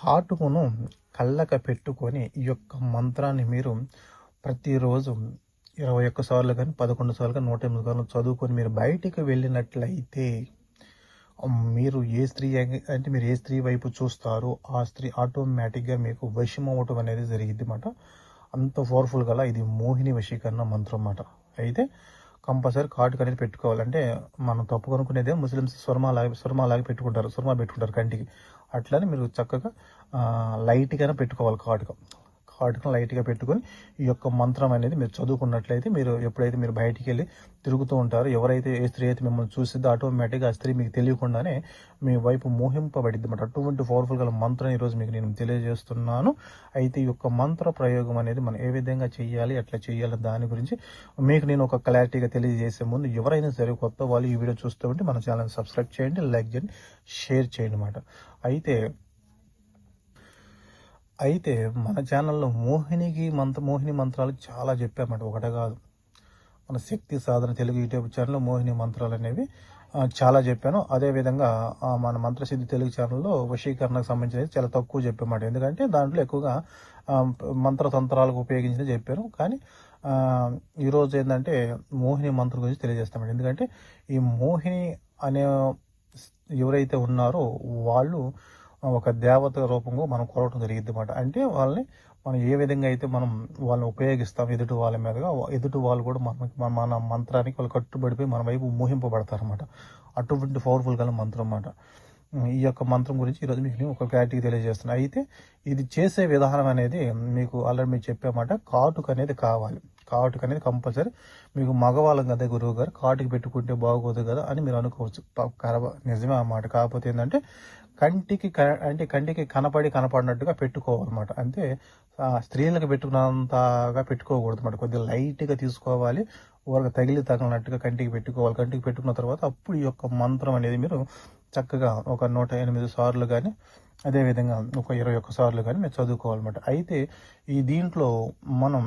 కాటుకును కళ్ళక పెట్టుకొని ఈ యొక్క మంత్రాన్ని మీరు ప్రతిరోజు ఇరవై ఒక్క సార్లు కానీ పదకొండు సార్లు కానీ నూట ఎనిమిది సార్లు చదువుకొని మీరు బయటికి వెళ్ళినట్లయితే మీరు ఏ స్త్రీ అంటే మీరు ఏ స్త్రీ వైపు చూస్తారో ఆ స్త్రీ ఆటోమేటిక్గా మీకు వశం అవ్వటం అనేది జరిగింది అన్నమాట అంత పవర్ఫుల్ గల ఇది మోహిని వశీకరణ మంత్రం అన్నమాట. అయితే కంపల్సరీ కార్డు అనేది పెట్టుకోవాలంటే మనం తప్పు కనుక్కునేదే ముస్లిమ్స్ స్వర్మా లాగా స్వర్మ లాగా పెట్టుకుంటారు స్వర్మా పెట్టుకుంటారు కంటికి. అట్లనే మీరు చక్కగా లైట్గానే పెట్టుకోవాలి కాటుక కార్డును లైట్గా పెట్టుకొని ఈ యొక్క మంత్రం అనేది మీరు చదువుకున్నట్లయితే మీరు ఎప్పుడైతే మీరు బయటికి వెళ్ళి తిరుగుతూ ఉంటారో ఎవరైతే ఏ స్త్రీ అయితే మిమ్మల్ని చూసిద్దో ఆటోమేటిక్గా ఆ స్త్రీ మీకు తెలియకుండానే మీ వైపు మోహింపబడింది అనమాట అటువంటి పవర్ఫుల్ గల మంత్రం ఈరోజు మీకు నేను తెలియజేస్తున్నాను. అయితే ఈ యొక్క మంత్ర ప్రయోగం అనేది మనం ఏ విధంగా చేయాలి ఎట్లా చేయాలి దాని గురించి మీకు నేను ఒక క్లారిటీగా తెలియజేసే ముందు ఎవరైనా సరే కొత్త వాళ్ళు ఈ వీడియో చూస్తూ ఉంటే మన ఛానల్ సబ్స్క్రైబ్ చేయండి లైక్ చేయండి షేర్ చేయండి అన్నమాట. అయితే అయితే మన ఛానల్లో మోహినికి మంత్ర మోహిని మంత్రాలు చాలా చెప్పామంట ఒకటే కాదు. మన శక్తి సాధన తెలుగు యూట్యూబ్ ఛానల్లో మోహిని మంత్రాలు అనేవి చాలా చెప్పాను. అదేవిధంగా మన మంత్రసిద్ధి తెలుగు ఛానల్లో వశీకరణకు సంబంధించినది చాలా తక్కువ చెప్పామాట ఎందుకంటే దాంట్లో ఎక్కువగా మంత్రతంత్రాలకు ఉపయోగించిన చెప్పాను. కానీ ఈరోజు ఏంటంటే మోహిని మంత్రం గురించి తెలియజేస్తామండి. ఎందుకంటే ఈ మోహిని అనే ఎవరైతే ఉన్నారో వాళ్ళు ఒక దేవత రూపంగా మనం కొరవటం జరిగింది అనమాట అంటే వాళ్ళని మనం ఏ విధంగా అయితే మనం వాళ్ళని ఉపయోగిస్తాం ఎదుటి వాళ్ళ మీదుగా ఎదుటి వాళ్ళు కూడా మన మన మంత్రానికి వాళ్ళు కట్టుబడిపోయి మన వైపు మోహింపబడతారనమాట అటువంటి పవర్ఫుల్ గల మంత్రం అన్నమాట. ఈ యొక్క మంత్రం గురించి ఈరోజు మీకు ఒక క్లారిటీ తెలియజేస్తున్నాను అయితే ఇది చేసే విధానం అనేది మీకు ఆల్రెడీ మీకు చెప్పామాట కాటుక అనేది కావాలి. కాటుక అనేది కంపల్సరీ. మీకు మగవాళ్ళం కదా గురువు గారు కాటుకి పెట్టుకుంటే బాగోదు కదా అని మీరు అనుకోవచ్చు. నిజమే అన్నమాట. కాకపోతే ఏంటంటే కంటికి అంటే కంటికి కనపడి కనపడినట్టుగా పెట్టుకోవాలన్నమాట. అంటే స్త్రీలకు పెట్టుకున్నంతగా పెట్టుకోకూడదు అన్నమాట కొద్దిగా లైట్గా తీసుకోవాలి. ఊరగా తగిలి తగిలినట్టుగా కంటికి పెట్టుకోవాలి. కంటికి పెట్టుకున్న తర్వాత అప్పుడు ఈ యొక్క మంత్రం అనేది మీరు చక్కగా ఒక నూట ఎనిమిది సార్లు కానీ అదేవిధంగా ఒక ఇరవై ఒక్క సార్లు కానీ మీరు చదువుకోవాలన్నమాట. అయితే ఈ దీంట్లో మనం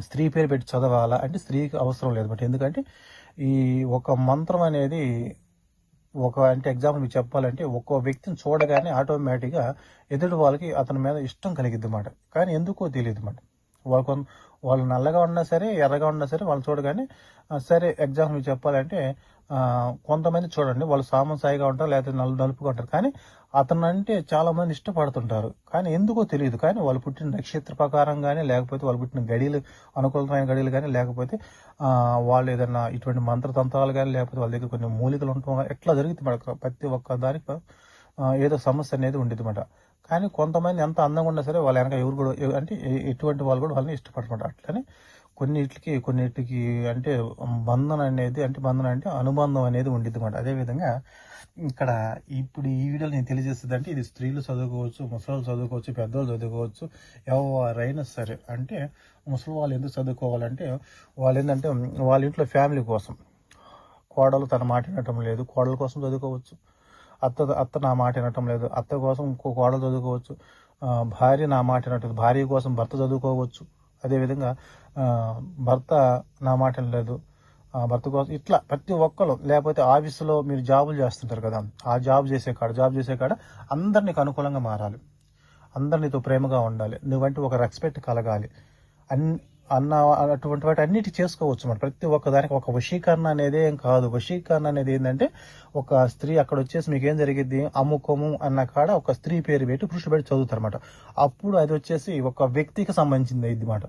స్త్రీ పేరు పెట్టి చదవాలా? అంటే స్త్రీకి అవసరం లేదు ఎందుకంటే ఈ ఒక మంత్రం అనేది ఒక అంటే ఎగ్జాంపుల్ మీకు చెప్పాలంటే ఒక్కో వ్యక్తిని చూడగానే ఆటోమేటిక్గా ఎదుటి వాళ్ళకి అతని మీద ఇష్టం కలిగిద్ది అన్నమాట కానీ ఎందుకో తెలియదు అన్నమాట వాళ్ళు వాళ్ళు నల్లగా ఉన్నా సరే ఎర్రగా ఉన్నా సరే వాళ్ళు చూడగానే సరే ఎగ్జాంపుల్ చెప్పాలంటే కొంతమంది చూడండి వాళ్ళు సామసాయిగా ఉంటారు లేకపోతే నలు నలుపుగా ఉంటారు. కానీ అతను అంటే చాలా మంది ఇష్టపడుతుంటారు. కానీ ఎందుకో తెలియదు. కానీ వాళ్ళు పుట్టిన నక్షత్ర ప్రకారం కానీ లేకపోతే వాళ్ళు పుట్టిన గడియలు అనుకూలమైన గడియలు కానీ లేకపోతే వాళ్ళు ఏదైనా ఇటువంటి మంత్రతంత్రాలు కానీ లేకపోతే వాళ్ళ దగ్గర కొన్ని మూలికలు ఉంటాం ఎట్లా జరుగుతుంది ప్రతి ఒక్క దానికి ఏదో సమస్య అనేది ఉండేది అనమాట కానీ కొంతమంది ఎంత అందంగా ఉన్నా సరే వాళ్ళ వెనక ఎవరు కూడా అంటే ఎటువంటి వాళ్ళు కూడా వాళ్ళని ఇష్టపడమాట అట్లనే కొన్నిటికి కొన్నిటికి అంటే బంధన అనేది అంటే బంధన అంటే అనుబంధం అనేది ఉండిద్ది అనమాట అదేవిధంగా ఇక్కడ ఇప్పుడు ఈ వీడియోలో నేను తెలియజేస్తుంది అంటే ఇది స్త్రీలు చదువుకోవచ్చు ముసలి చదువుకోవచ్చు పెద్దవాళ్ళు చదువుకోవచ్చు ఎవరైనా సరే. అంటే ముసలి వాళ్ళు ఎందుకు చదువుకోవాలంటే వాళ్ళు ఏంటంటే వాళ్ళ ఇంట్లో ఫ్యామిలీ కోసం కోడలు తన మాట వినటం లేదు కోడల కోసం చదువుకోవచ్చు అత్త అత్త నా మాట వినటం లేదు అత్త కోసం ఇంకో కోడలు చదువుకోవచ్చు భార్య నా మాట వినట్లేదు భార్య కోసం భర్త చదువుకోవచ్చు అదేవిధంగా భర్త నా మాట లేదు. భర్త కోసం ఇట్లా ప్రతి ఒక్కరు లేకపోతే ఆఫీసులో మీరు జాబులు చేస్తుంటారు కదా ఆ జాబ్ చేసే కాడ జాబ్ చేసే కాడ అందరినీ అనుకూలంగా మారాలి. అందరినీతో ప్రేమగా ఉండాలి. నువ్వంటే ఒక రెస్పెక్ట్ కలగాలి. అన్ని అన్న అటువంటి వాటి అన్నిటి చేసుకోవచ్చు మనం. ప్రతి ఒక్క దానికి ఒక వశీకరణ అనేది ఏం కాదు. వశీకరణ అనేది ఏంటంటే ఒక స్త్రీ అక్కడ వచ్చేసి మీకు ఏం జరిగింది అమ్ముకోము అన్న కాడ ఒక స్త్రీ పేరు పెట్టి పురుషుడు పెట్టి చదువుతారు అనమాట అప్పుడు అది వచ్చేసి ఒక వ్యక్తికి సంబంధించింది ఇది మాట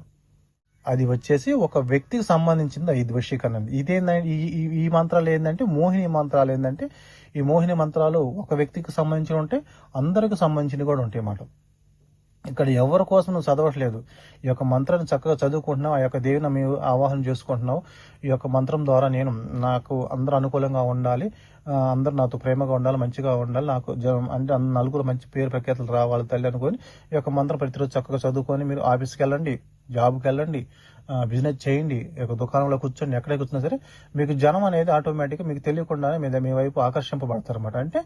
అది వచ్చేసి ఒక వ్యక్తికి సంబంధించింది ఇది వశీకరణ ఇదేంటంటే ఈ ఈ మంత్రాలు ఏంటంటే మోహిని మంత్రాలు ఏంటంటే ఈ మోహిని మంత్రాలు ఒక వ్యక్తికి సంబంధించి ఉంటే అందరికి సంబంధించినవి కూడా ఉంటాయి అన్నమాట ఇక్కడ ఎవరి కోసం నువ్వు చదవట్లేదు? ఈ యొక్క మంత్రాన్ని చక్కగా చదువుకుంటున్నావు ఆ యొక్క దేవుని మేము ఆవాహన చేసుకుంటున్నావు. ఈ యొక్క మంత్రం ద్వారా నేను నాకు అందరూ అనుకూలంగా ఉండాలి అందరు నాతో ప్రేమగా ఉండాలి మంచిగా ఉండాలి. నాకు అంటే నలుగురు మంచి పేరు ప్రఖ్యాతలు రావాలి తల్లి అనుకొని ఈ యొక్క మంత్రం ప్రతిరోజు చక్కగా చదువుకొని మీరు ఆఫీస్కి వెళ్ళండి జాబ్కి వెళ్ళండి. బిజినెస్ చేయండి. ఒక దుకాణంలో కూర్చొని ఎక్కడే కూర్చున్నా సరే మీకు జనం అనేది ఆటోమేటిక్గా మీకు తెలియకుండానే మీద మీ వైపు ఆకర్షింపబడతారు అనమాట అంటే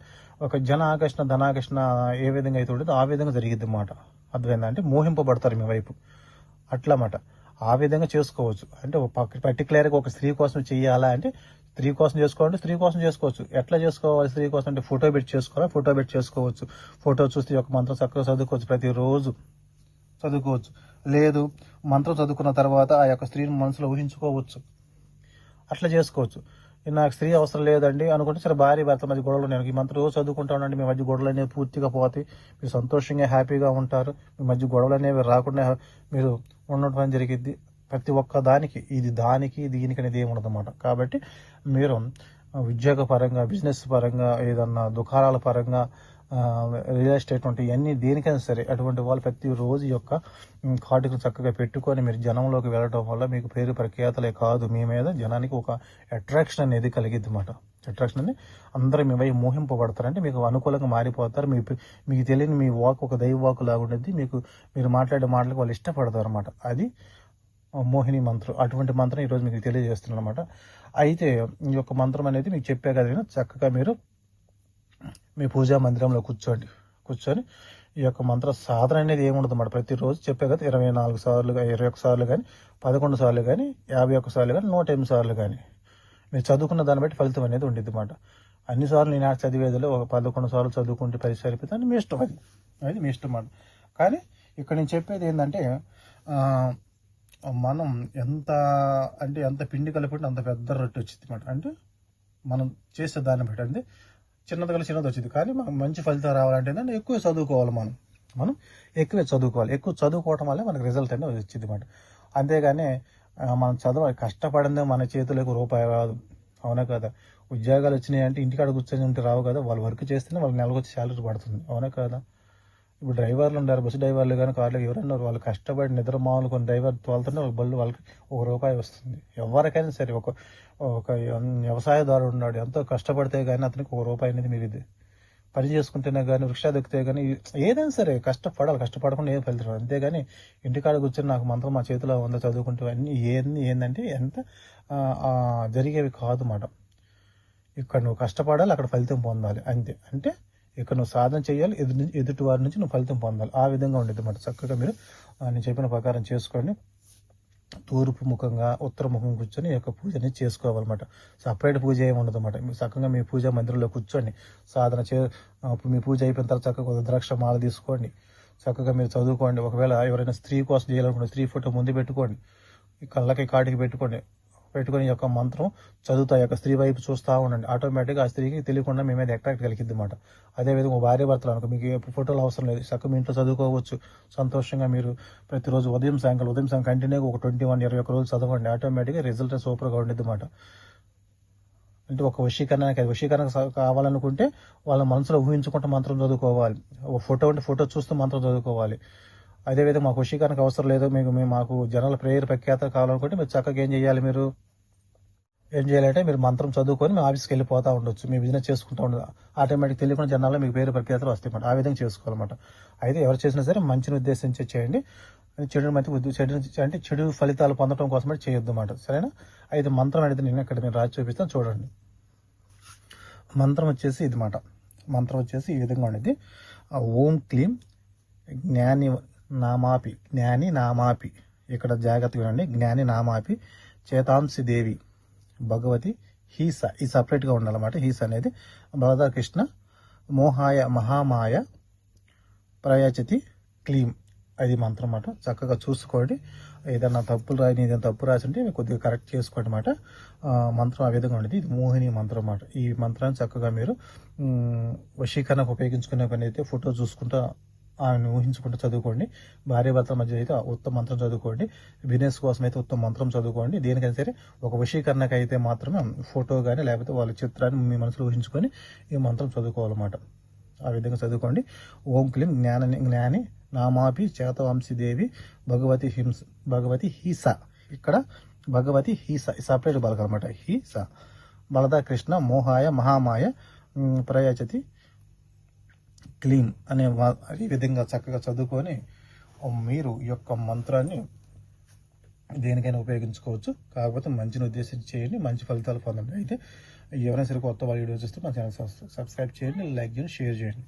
ఒక జన ఆకర్షణ ధనాకర్షణ ఏ విధంగా అయితే ఉంటుందో ఆ విధంగా జరిగిద్ది అనమాట అర్థమైందా? అంటే మోహింపబడతారు మీ వైపు. అట్లా అన్నమాట ఆ విధంగా చేసుకోవచ్చు. అంటే పర్టికులర్గా ఒక స్త్రీ కోసం చేయాలా అంటే స్త్రీ కోసం చేసుకోవాలంటే స్త్రీ కోసం చేసుకోవచ్చు. ఎట్లా చేసుకోవాలి స్త్రీ కోసం అంటే ఫోటో పెట్టి చేసుకోవాలి? ఫోటో పెట్టి చేసుకోవచ్చు. ఫోటో చూస్తే ఒక మంత్రం చక్కగా చదువుకోవచ్చు ప్రతిరోజు. చదువుకోవచ్చు. లేదు మంత్రం చదువుకున్న తర్వాత ఆ యొక్క స్త్రీని మనసులో ఊహించుకోవచ్చు. అట్లా చేసుకోవచ్చు. నాకు స్త్రీ అవసరం లేదండి అనుకుంటే సరే భార్య భర్త మధ్య గొడవలు నేను ఈ మంత్రం రోజు చదువుకుంటానండి మీ మధ్య గొడవలు అనేవి పూర్తిగా పోతాయి. మీరు సంతోషంగా హ్యాపీగా ఉంటారు. మీ మధ్య గొడవలు అనేవి రాకుండా మీరు ఉండటం జరిగిద్ది. ప్రతి ఒక్క దానికి ఇది దానికి దీనికి అనేది ఏమి ఉండదన్నమాట కాబట్టి మీరు ఉద్యోగ పరంగా బిజినెస్ పరంగా ఏదన్నా దుకాణాల పరంగా రియల్ ఎస్టేట్ వంటి ఇవన్నీ దేనికైనా సరే అటువంటి వాళ్ళు ప్రతి రోజు యొక్క కార్డుకు చక్కగా పెట్టుకొని మీరు జనంలోకి వెళ్ళడం వల్ల మీకు పేరు ప్రఖ్యాతలే కాదు. మీ మీద జనానికి ఒక అట్రాక్షన్ అనేది కలిగిద్ది అన్నమాట అట్రాక్షన్ అని అందరూ మీ వైపు మోహింపబడతారంటే మీకు అనుకూలంగా మారిపోతారు. మీ మీకు తెలియని మీ వాక్ ఒక దైవ వాక్ లాగా ఉండేది మీకు మీరు మాట్లాడే మాటలకు వాళ్ళు ఇష్టపడతారు అనమాట అది మోహిని మంత్రం. అటువంటి మంత్రం ఈరోజు మీకు తెలియజేస్తున్నాను అనమాట అయితే ఈ యొక్క మంత్రం అనేది మీకు చెప్పే కదా చక్కగా మీరు మీ పూజా మందిరంలో కూర్చోండి. కూర్చొని ఈ యొక్క మంత్ర సాధన అనేది ఏముండదు అన్నమాట ప్రతిరోజు చెప్పే కదా ఇరవై నాలుగు సార్లు ఇరవై ఒక్క సార్లు కానీ పదకొండు సార్లు కానీ యాభై ఒక్క సార్లు కానీ నూట ఎనిమిది సార్లు కానీ మీరు చదువుకున్న దాన్ని బట్టి ఫలితం అనేది ఉండిద్ది అన్నమాట అన్ని సార్లు నేను చదివేదిలో ఒక పదకొండు సార్లు చదువుకుంటే పది సరిపోతుంది మీ ఇష్టం అది. అది మీ ఇష్టం అన్నమాట కానీ ఇక్కడ నేను చెప్పేది ఏంటంటే మనం ఎంత అంటే ఎంత పిండి కలిపి అంత పెద్ద రొట్టె వచ్చింది అన్నమాట అంటే మనం చేసే దాన్ని బట్టి. అంటే చిన్నది కలిసి చిన్నది వచ్చింది. కానీ మనం మంచి ఫలితం రావాలంటే ఎక్కువ చదువుకోవాలి మనం. మనం ఎక్కువే చదువుకోవాలి. ఎక్కువ చదువుకోవటం వల్ల మనకు రిజల్ట్ అనేది వచ్చింది అనమాట అంతేగాని మనం చదవాలి. కష్టపడిందే మన చేతులకు రూపాయి రాదు. అవునా కదా? ఉద్యోగాలు వచ్చినాయి అంటే ఇంటికాడ కూర్చొని ఉంటే రావు కదా? వాళ్ళు వర్క్ చేస్తేనే వాళ్ళకి నెలకు వచ్చి శాలరీ పడుతుంది. అవునా కదా? ఇప్పుడు డ్రైవర్లు ఉన్నారు బస్సు డ్రైవర్లు కానీ కార్లు ఎవరైనా వాళ్ళు కష్టపడి నిద్ర మామూలు కొన్ని డ్రైవర్ తోలుతుంటే వాళ్ళ బళ్ళు వాళ్ళకి ఒక రూపాయి వస్తుంది. ఎవరికైనా సరే ఒక ఒక వ్యవసాయదారుడు ఉన్నాడు ఎంతో కష్టపడితే కానీ అతనికి ఒక రూపాయి అనేది మీరు ఇది పని చేసుకుంటేనే కానీ వృక్ష దొక్కితే కానీ ఏదైనా సరే కష్టపడాలి కష్టపడకుండా ఏం ఫలితం అంతేగాని ఇంటికాడ కూర్చొని నాకు మంత్రం మా చేతిలో ఉందో చదువుకుంటూ అన్నీ ఏంది ఏంటంటే ఎంత జరిగేవి కాదు మాట. ఇక్కడ నువ్వు కష్టపడాలి అక్కడ ఫలితం పొందాలి. అంతే. అంటే ఇక్కడ నువ్వు సాధన చేయాలి ఎదుటి ఎదుటి వారి నుంచి నువ్వు ఫలితం పొందాలి. ఆ విధంగా ఉండేది అనమాట చక్కగా మీరు నేను చెప్పిన ప్రకారం చేసుకోండి. తూర్పు ముఖంగా ఉత్తర ముఖం కూర్చొని ఈ యొక్క పూజని చేసుకోవాలన్నమాట. సపరేట్ పూజ ఏమి ఉండదు అనమాట చక్కగా మీ పూజ మందిరంలో కూర్చోండి. సాధన చే మీ పూజ అయిపోయిన తర్వాత చక్కగా ద్రాక్ష మాల తీసుకోండి. చక్కగా మీరు చదువుకోండి. ఒకవేళ ఎవరైనా స్త్రీ కోసం చేయాలనుకుంటే స్త్రీ ఫోటో ముందు పెట్టుకోండి. కళ్ళకి కాటికి పెట్టుకోండి. పెట్టుకుని యొక్క మంత్రం చదువుతా యొక్క స్త్రీ వైపు చూస్తూ ఉండండి. ఆటోమేటిక్గా ఆ స్త్రీకి తెలియకుండా మీ మీద అట్రాక్ట్ కలిగింది అనమాట అదేవిధంగా భార్య భర్తలు అనుకో మీకు ఫోటోలు అవసరం లేదు. చక్క మీ ఇంట్లో చదువుకోవచ్చు. సంతోషంగా మీరు ప్రతిరోజు ఉదయం సాయంకాలం ఉదయం సాయంకాలం కంటిన్యూగా ఒక ట్వంటీ వన్ ఇరవై ఒక రోజు చదవండి. ఆటోమేటిక్గా రిజల్ట్ సూపర్గా ఉండేది అనమాట అంటే ఒక వశీకరణ వశీకరణ కావాలనుకుంటే వాళ్ళ మనసులో ఊహించుకుంటూ మంత్రం చదువుకోవాలి. ఒక ఫోటో ఉంటే ఫోటో చూస్తూ మంత్రం చదువుకోవాలి. అదేవిధంగా మాకు వశీకరణకు అవసరం లేదు. మీకు మేము మాకు జనాల ప్రేయర్ ప్రఖ్యాత కావాలనుకుంటే మీరు చక్కగా ఏం చేయాలి మీరు? ఏం చేయాలంటే మీరు మంత్రం చదువుకొని మీ ఆఫీస్కి వెళ్ళిపోతూ ఉండొచ్చు. మీ బిజినెస్ చేసుకుంటూ ఉండదు ఆటోమేటిక్ తెలియకుండా జనాల్లో మీకు పేరు ప్రఖ్యాతలు వస్తాయి ఆ విధంగా చేసుకోవాలన్నమాట. అయితే ఎవరు చేసినా సరే మంచిని ఉద్దేశించి చేయండి. చెడు మంచి చెడు అంటే చెడు ఫలితాలు పొందడం కోసం చేయొద్దు అన్నమాట. సరేనా? అయితే మంత్రం అనేది నేను ఇక్కడ నేను రాసి చూపిస్తాను. చూడండి. మంత్రం వచ్చేసి ఇది మాట మంత్రం వచ్చేసి ఈ విధంగా ఉండేది ఓం క్లీం జ్ఞాని నామాపి జ్ఞాని నామాపి. ఇక్కడ జాగ్రత్తగా వినండి. జ్ఞాని నామాపి చేతాంసి దేవి. భగవతి హీస. ఈ సపరేట్గా ఉండాలన్నమాట. హీస అనేది బలదాకృష్ణ మోహాయ మహామాయ ప్రయాచతి క్లీం. అది మంత్రం అన్నమాట. చక్కగా చూసుకోండి. ఏదన్నా తప్పులు రాయి ఏదైనా తప్పు రాసి ఉంటే మీరు కొద్దిగా కరెక్ట్ చేసుకోండి అన్నమాట. మంత్రం ఆ విధంగా ఉండేది. ఇది మోహిని మంత్రం అన్నమాట. ఈ మంత్రాన్ని చక్కగా మీరు వశీకరణకు ఉపయోగించుకునే పని అయితే ఫోటో చూసుకుంటా ఆమెను ఊహించుకుంటూ చదువుకోండి. భార్య భర్తల మధ్య అయితే ఉత్తమ మంత్రం చదువుకోండి. బిజినెస్ కోసం అయితే ఉత్తమ మంత్రం చదువుకోండి. దేనికైనా సరే ఒక వశీకరణకు అయితే మాత్రమే ఫోటో కానీ లేకపోతే వాళ్ళ చిత్రాన్ని మీ మనసులో ఊహించుకొని ఈ మంత్రం చదువుకోవాలన్నమాట. ఆ విధంగా చదువుకోండి. ఓం క్లీం జ్ఞాన జ్ఞాని నామాపి చేతవంశీదేవి భగవతి హింస భగవతి హీస. ఇక్కడ భగవతి హీస సపరేట్ బలకనమాట హీస. బలదా కృష్ణ మోహాయ మహామాయ ప్రయచతి ప్రయాచతి. క్లీన్ అనే ఈ విధంగా చక్కగా చదువుకొని మీరు ఈ యొక్క మంత్రాన్ని దేనికైనా ఉపయోగించుకోవచ్చు. కాకపోతే మంచిని ఉద్దేశించి చేయండి మంచి ఫలితాలు పొందండి. అయితే ఎవరైనా సరే కొత్త వీడియో చూస్తే మా ఛానల్ సబ్స్క్రైబ్ చేయండి లైక్ చేయండి షేర్ చేయండి.